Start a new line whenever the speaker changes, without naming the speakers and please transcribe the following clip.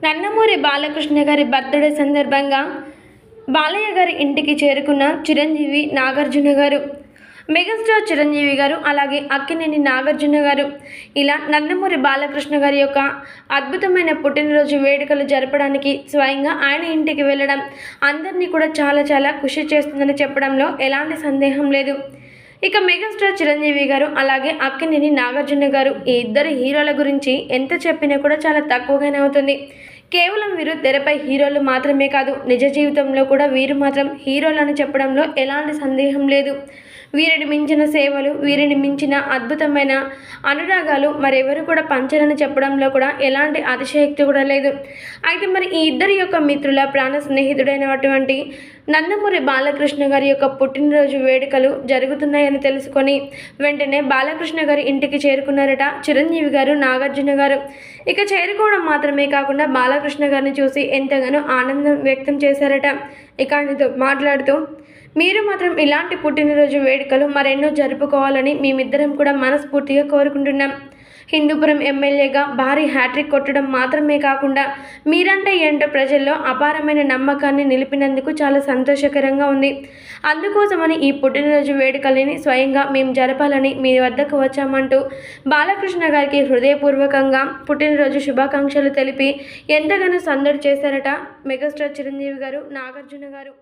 నన్నమూరి బాలకృష్ణ గారి బర్త్డే సందర్భంగా బాలయ్య గారి ఇంటికి చేరుకున్న చిరంజీవి నాగార్జున గారు మెగాస్టార్ చిరంజీవి గారు అలాగే అక్కినేని నాగార్జున గారు. ఇలా నందమూరి బాలకృష్ణ గారి యొక్క అద్భుతమైన పుట్టినరోజు వేడుకలు జరపడానికి స్వయంగా ఆయన ఇంటికి వెళ్ళడం అందరినీ కూడా చాలా చాలా కృషి చేస్తుందని చెప్పడంలో ఎలాంటి సందేహం లేదు. ఇక మెగాస్టార్ చిరంజీవి గారు అలాగే అక్కినేని నాగార్జున గారు ఈ ఇద్దరు హీరోల గురించి ఎంత చెప్పినా కూడా చాలా తక్కువగానే అవుతుంది. కేవలం వీరు తెరపై హీరోలు మాత్రమే కాదు నిజ జీవితంలో కూడా వీరు మాత్రం హీరోలు అని చెప్పడంలో ఎలాంటి సందేహం లేదు. వీరిని మించిన సేవలు వీరిని మించిన అద్భుతమైన అనురాగాలు మరెవరు కూడా పంచరని చెప్పడంలో కూడా ఎలాంటి అతిశయక్తి కూడా లేదు. అయితే మరి ఈ ఇద్దరి యొక్క మిత్రుల ప్రాణ స్నేహితుడైనటువంటి నందమూరి బాలకృష్ణ గారి యొక్క పుట్టినరోజు వేడుకలు జరుగుతున్నాయని తెలుసుకొని వెంటనే బాలకృష్ణ గారి ఇంటికి చేరుకున్నారట చిరంజీవి గారు నాగార్జున గారు. ఇక చేరుకోవడం మాత్రమే కాకుండా బాలకృష్ణ గారిని చూసి ఎంతగానో ఆనందం వ్యక్తం చేశారట. ఇక ఆయనతో మాట్లాడుతూ మీరు మాత్రం ఇలాంటి పుట్టినరోజు వేడుకలు మరెన్నో జరుపుకోవాలని మేమిద్దరం కూడా మనస్ఫూర్తిగా కోరుకుంటున్నాం. హిందూపురం ఎమ్మెల్యేగా భారీ హ్యాట్రిక్ కొట్టడం మాత్రమే కాకుండా మీరంటే ఏంటో ప్రజల్లో అపారమైన నమ్మకాన్ని నిలిపినందుకు చాలా సంతోషకరంగా ఉంది. అందుకోసమని ఈ పుట్టినరోజు వేడుకలని స్వయంగా మేము జరపాలని మీ వద్దకు వచ్చామంటూ బాలకృష్ణ గారికి హృదయపూర్వకంగా పుట్టినరోజు శుభాకాంక్షలు తెలిపి ఎంతగానో సందడి చేశారట మెగాస్టార్ చిరంజీవి గారు నాగార్జున గారు.